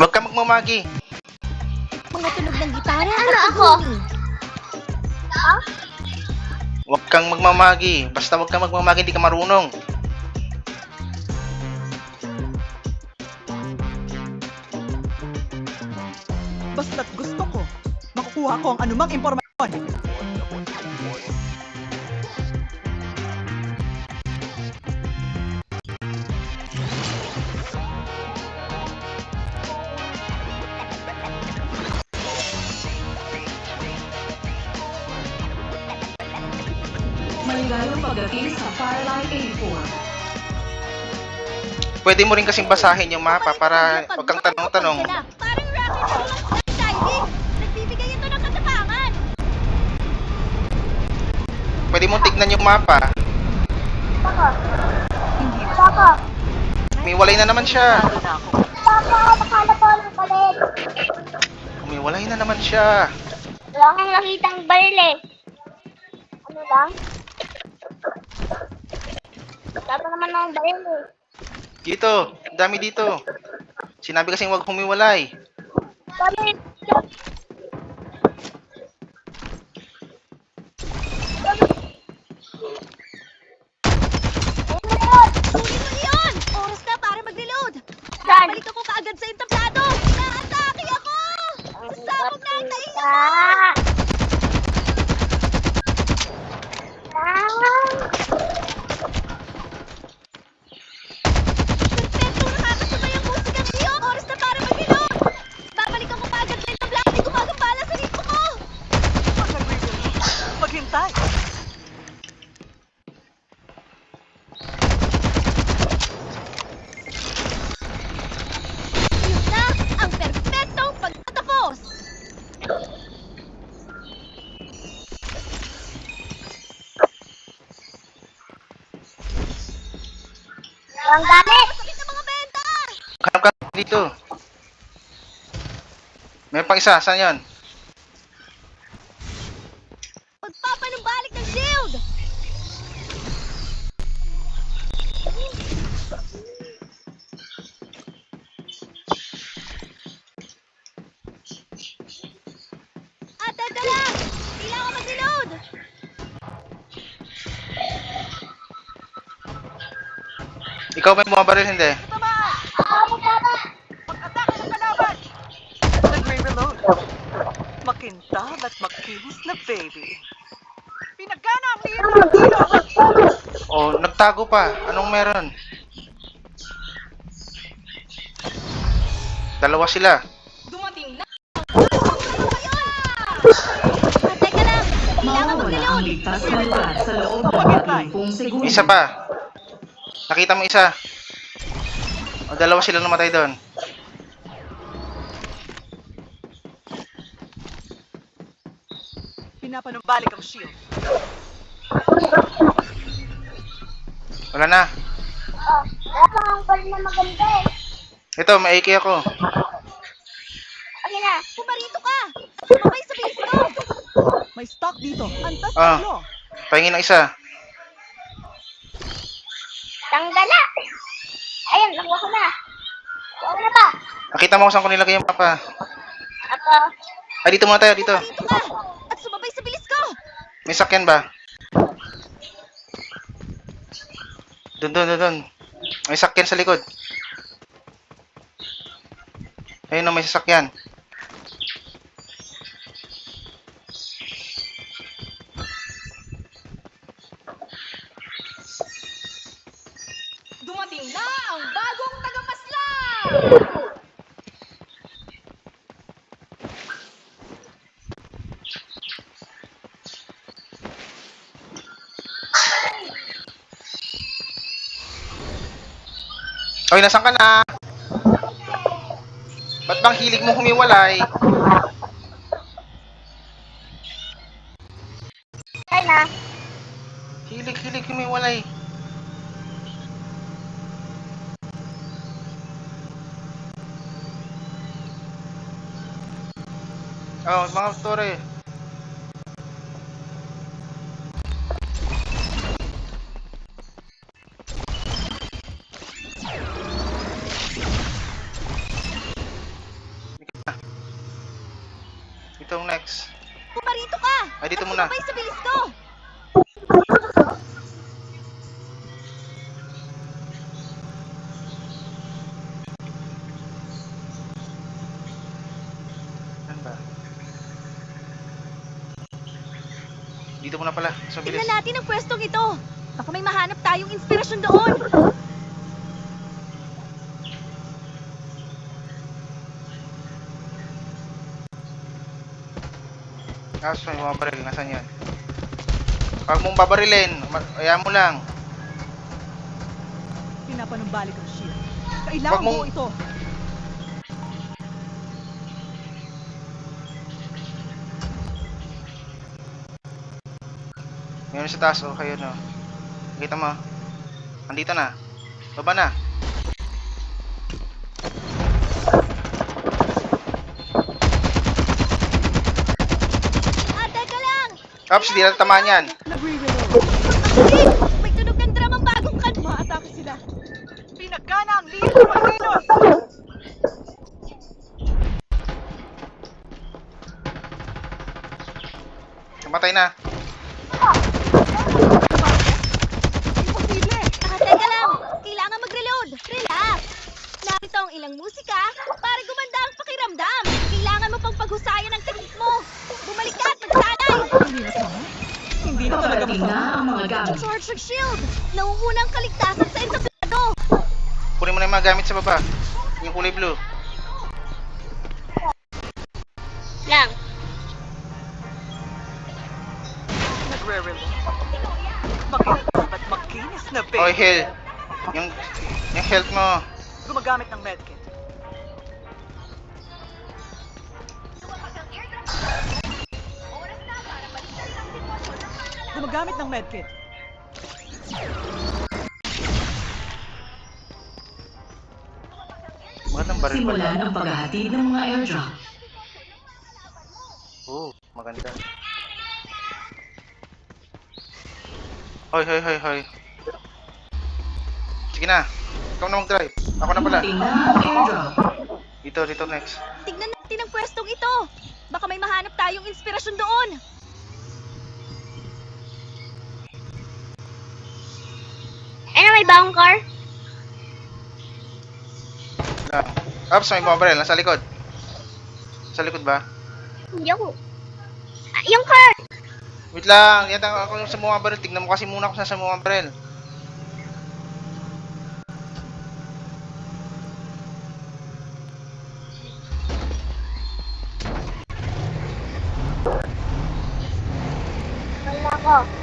Huwag ka magmamagi. Mga tunog ng gitara Ano at ako? Ha? Huwag kang magmamagi. Basta huwag kang magmamagi, hindi ka marunong. Basta't gusto ko, makukuha ko ang anumang impormasyon. Maligayang pagdating sa Firelight 84. Pwede mo rin kasing basahin yung mapa para Pag huwag kang tanong-tanong. Parang rocket ball ang skydiving. Nagbibigay ito ng katapangan. Pwede mo tignan yung mapa. Baka. Baka. Umiwalay na naman siya. Baka, nakala ko ng palit. Umiwalay na naman siya. Wala kang nakitang baril eh. Ano lang? Pa naman ng baril eh. Dito, ang dami dito. Sinabi kasing huwag humiwalay. Mo iyon! Oras na para mag-reload. Saan? Balik ako kaagad sa entablado. Naatake ako! Sasabog na ang tainga ko! Ah! Ah! Ang gamit! Sakit ng mga benta! Hanap ka dito. May pang isa, saan yun? Ikaw ba yung bumabaril? Hindi. Ah! Pag-atake ng kalaban! Nagre-reload. Makintab at makinis na baby. Pinagana ang ng kilo! Oh, nagtago pa. Anong meron? Dalawa sila. Dumating na mawawala ang ligtas na lugar sa loob ng Maghintay. 30 segundo. Isa pa. Nakita mo isa. O, dalawa sila namatay doon. Pinapanumbalik ang shield. Wala na. Oh, wala pa ang baril na maganda eh. Ito, may AK ako. Okay na. Pumarito ka! Sumabay sa base ko! May stock dito. Antas Ah. tatlo. Pahingin ng isa. Tanggala! Ayun, nakuha ko na. Nakuha ko na pa. Nakita mo kung saan ko nilagay yung mapa. Ako. Ay, dito muna tayo, dito. Pumarito ka! At sumabay sa bilis ko! May sakyan ba? Doon, doon, doon, doon. May sakyan sa likod. Ayun na, may sasakyan. Oy, nasan ka na? Ba't bang hilig mo humiwalay? Ayun na. Hilig, hilig humiwalay. Oh, mga tore. Itong next. Pumarito ka! Ay, dito muna. sumabay sa bilis ko! Saan ba? Dito muna pala. Sa bilis. Tingnan natin ang pwestong ito. Baka may mahanap tayong inspirasyon doon. Ah, so yung mga baril. Nasaan yan? Huwag mong babarilin. Ayaw mo lang. Pinapanumbalik ang shield. Kailangan mong- mo ito. Meron sa taas. Okay, yun o. Kita mo. Andito na. Baba na. Ops, di na tamaan yan. Nagre-reload. Kapatid! May tunog ng drum ang bagong kan... Maatake sila. Pinagkana ang liit na Marquelos! Namatay na. Imposible! Ah, teka lang! Kailangan mag-reload! Relax! Narito ang ilang musika para gumanda ang pakiramdam. Kailangan mo pang paghusayan ang teknik mo. Bumalik ka at magsanay! Hindi masama. Hindi na talaga Paparating na masama. ang mga gamit. Charge ng shield! Nauuna ang kaligtasan sa entablado! Kunin mo na yung mga gamit sa baba. Yung kulay blue. Lang. Nagre-reload. Makintab at makinis na Okay, babe. heal. Yung, yung health mo. Gumagamit ng medkit. Gumagamit ng medkit. Magandang baril pala. Simulan ang paghahatid ng mga airdrop. Oo, maganda. Hoy, hoy, hoy, hoy. Sige na. Ikaw na mag-drive. Ako na pala. Dito, dito next. Tignan natin ang pwestong ito. Baka may mahanap tayong inspirasyon doon. May bagong car? Lang. Ops, may mga baril. Nasa likod. Sa likod ba? Hindi ako. Ah, yung car! Wait lang. Yan ako sa mga baril. Tignan mo kasi muna kung saan sa mga baril. Wala ko.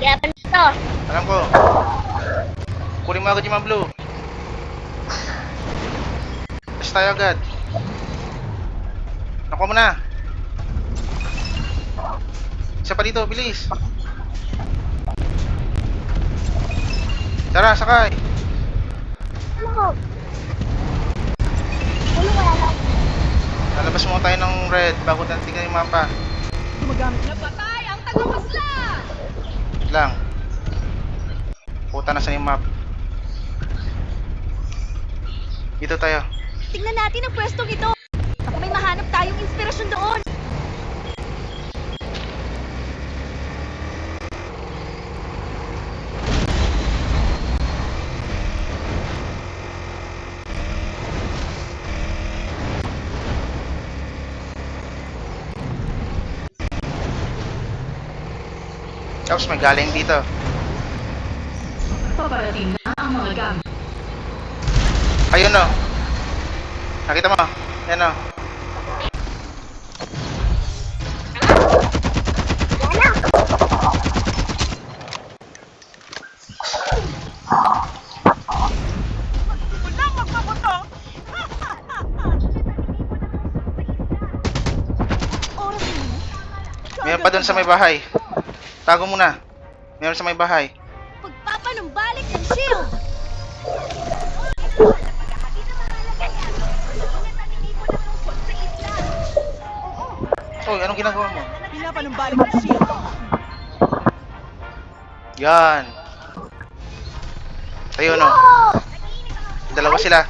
Kaya pa nito. Alam ko. Kunin mo agad yung mga blue. Tapos tayo agad. Nakuha mo na. Isa pa dito, bilis. Tara, sakay. Ano ko? Ano? Lalabas mo tayo ng red bago natin tingnan yung mapa. Gumagamit ng Napatay ang tagapaslang! Lang. Puta na sa yung map. Dito tayo. Tingnan natin ang pwestong ito. Baka may mahanap tayong inspirasyon doon. Tapos may galing dito. Paparating na ang mga gamit. Ayun o. Nakita mo? Yan o. Yun. Meron pa doon sa may bahay. Tago muna. Meron sa may bahay. Pagpapanumbalik ng shield. Uy, anong ginagawa mo? Pinapanumbalik ang shield. Yan. Ayun o. Dalawa sila.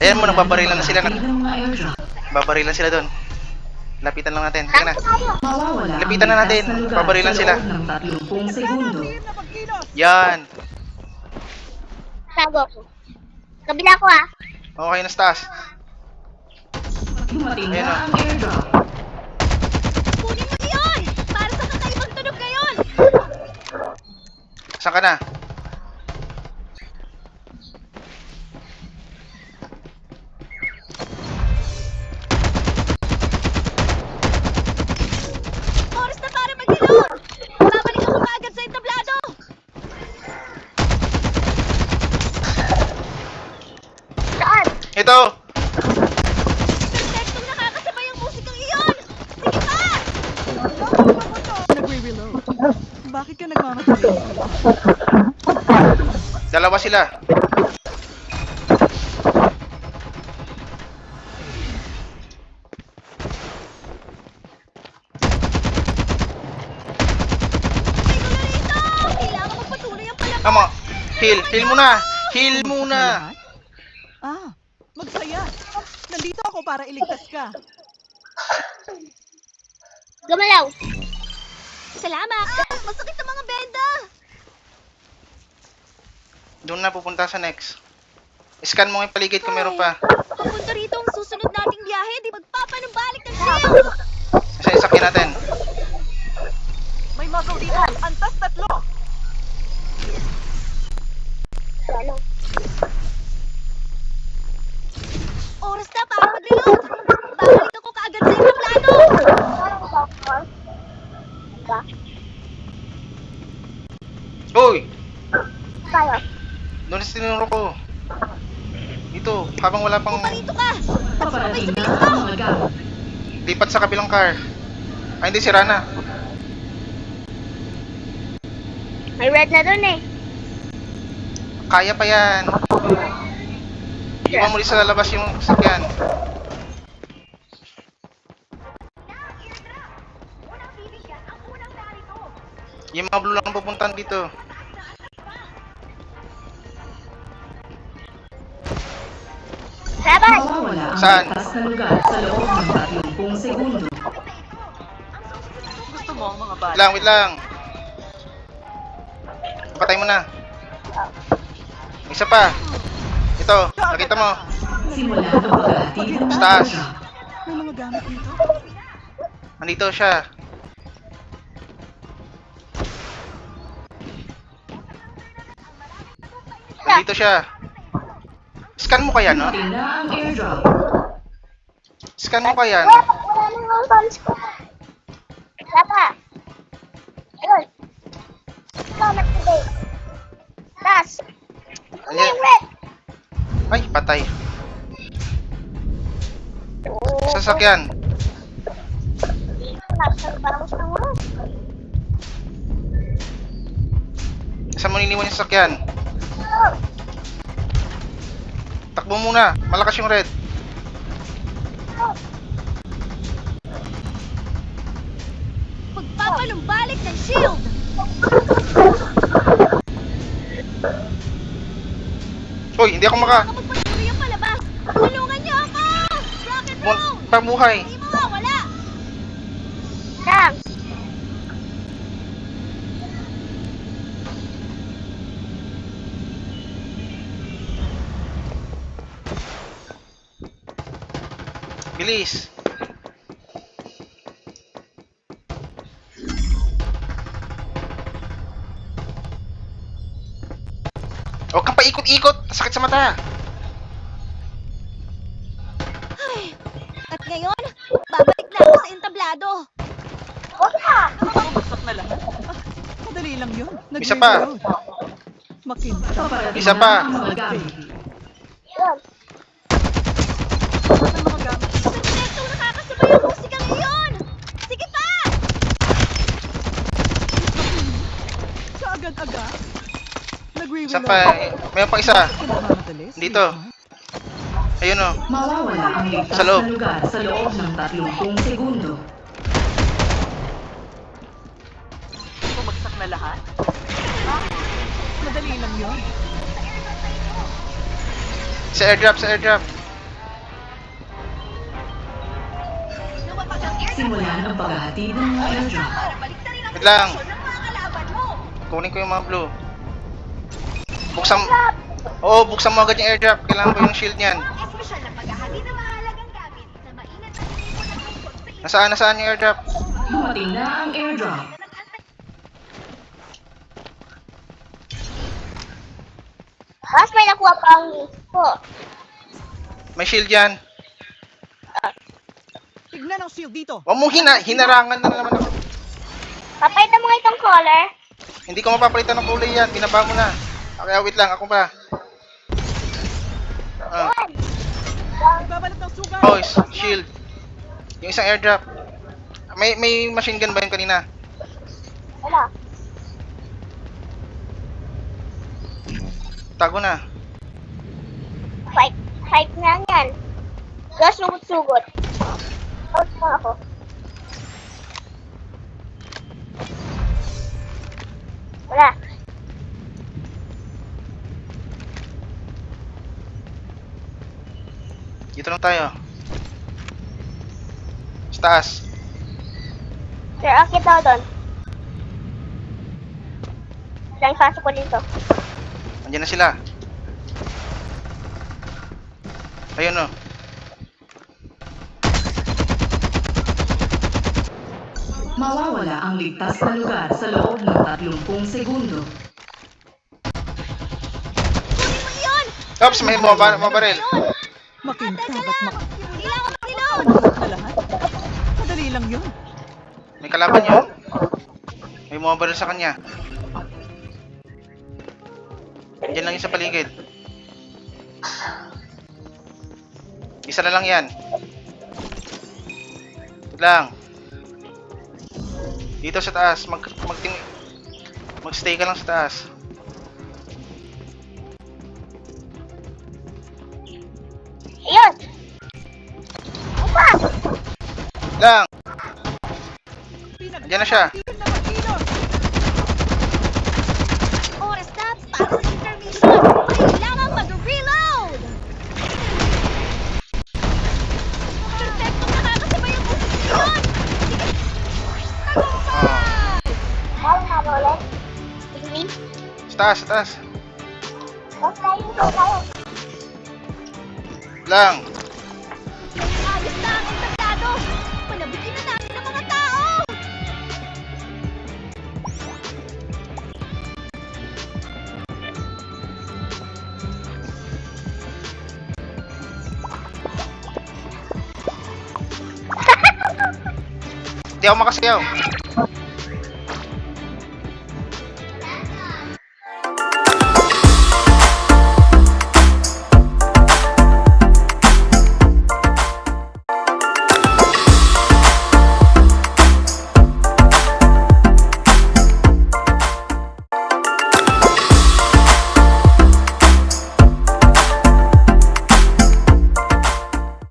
Ayan mo, nagbabarilan na sila. Hatid ng mga airdrop. Babarilan sila doon. Lapitan lang natin. Sige na. Lapitan na natin. sa sila. loob ng 30 segundo. Clear na pagkilos! Yan. Tago ko. Kabila ko ah. Okay na sa taas. Dumating Ayan na na. ang airdrop. Kunin mo iyon! Para sa kakaibang tunog ngayon! Saan ka na? Oras na para mag-reload! Babalik ako kaagad sa entablado! Saan? Ito! Perfectong nakakasabay ang musikang iyon! Sige pa! Nagre-reload. Bakit ka nagmamadali? Dalawa sila. Tama. Heal. Heal muna. Heal muna. Ah, magsaya. Nandito ako para iligtas ka. Gumalaw. Salamat! Ah, masakit ang mga benda! Doon na pupunta sa next. Scan mo yung paligid kung meron pa. Papunta rito ang susunod nating biyahe, di magpapanumbalik ng shield! Isa isakin natin. May muzzle dito. Antas tatlo. Oras na para mag-reload! Babalik ako kaagad sa entablado! Ba? Uy! Tayo. Doon sa tinuro ko. Dito, habang wala pang Parito ka! Paparating na ang mga gamit. lipat sa kabilang car. Ay, hindi, sira na. May red na dun eh. Kaya pa yan. Iwan mo rin sa lalabas yung sakyan. Yung mga blue lang ang pupuntahan dito. Mawawala ang Saan? na lugar sa loob ng 30 segundo. Gusto mo ang mga bala? Wait lang, wait lang. Patay mo na. Isa pa. Ito, nakita mo. Simula ang paghahatid ng mga Taas. airdrop. May mga gamit dito. Nandito siya. Nandito siya. Scan mo kaya, no? Scan mo kaya, no? wala nang bombs ko. Wala pa. Ayun. Salamat today. Yung red? Ay, patay. Sasakyan. Saan mo niniwan yung sasakyan? Takbo muna. Malakas yung red. Magpapanumbalik ng shield! Uy, hindi ako maka... Baka magpatuloy ang palabas! Tulungan niyo ako! Rock and roll! Mo- Pabuhay. Hindi mawawala! Bilis. Huwag kang paikot-ikot. Sakit sa mata. Ay, at ngayon, babalik na ako sa entablado. Huwag ka. Bumagsak na lahat. Ah, madali lang yun. Isa pa. Makinta. Isa pa. ang mga nakakasabay ang musikang iyon! Sige pa! Sa agad-agad. Nagre-reload. Isa pa. Mayroon pang isa. Dito. Ayun oh. o. Mawawala ang ligtas Sa loob. na lugar sa loob ng 30 segundo. Bumagsak na lahat? Ah, madali lang yun. Sa airdrop, sa airdrop. Simulan ang paghahatid ng mga airdrop. Wait lang. Kunin ko yung mga blue. Buksan... Oo, buksan mo agad yung airdrop. Kailangan ko yung shield niyan. Nasaan, nasaan yung airdrop? Dumating na ang airdrop. Mas may nakuha pa ang ko. May shield yan. Tignan ang shield dito. Huwag mo hina, hinarangan na naman ako. Papalitan mo nga itong color. Hindi ko mapapalitan ng kulay yan. Binaba mo na. Kaya wait lang, ako pa. Ah, Yan. Nagbabalot ng sugat. oh, is- shield. Yung isang airdrop. May may machine gun ba yun kanina? Wala. Tago na. Fight. Fight na yan. Gas sugot-sugot. Out na ako. Wala. Dito lang tayo. Sa taas. Sir, akit ako doon. Lang pasok ko dito. Andiyan na sila. Ayun oh. Mawawala ang ligtas na lugar sa loob ng 30 segundo. Ops, may mabar mabaril. Makinta Teka ba't lang! Kailangan mag-reload! makulat na lahat? Madali lang yun. May kalaban yun. May mabaril sa kanya. Andiyan lang yun sa paligid. Isa na lang yan. Lang. Dito sa taas, mag magting magstay ka lang sa taas. Ayun! Lang. Andiyan na siya. Taas, taas. Lang. Ayos na ang entablado! Panabikin na natin ang mga tao! Hindi ako makasayaw.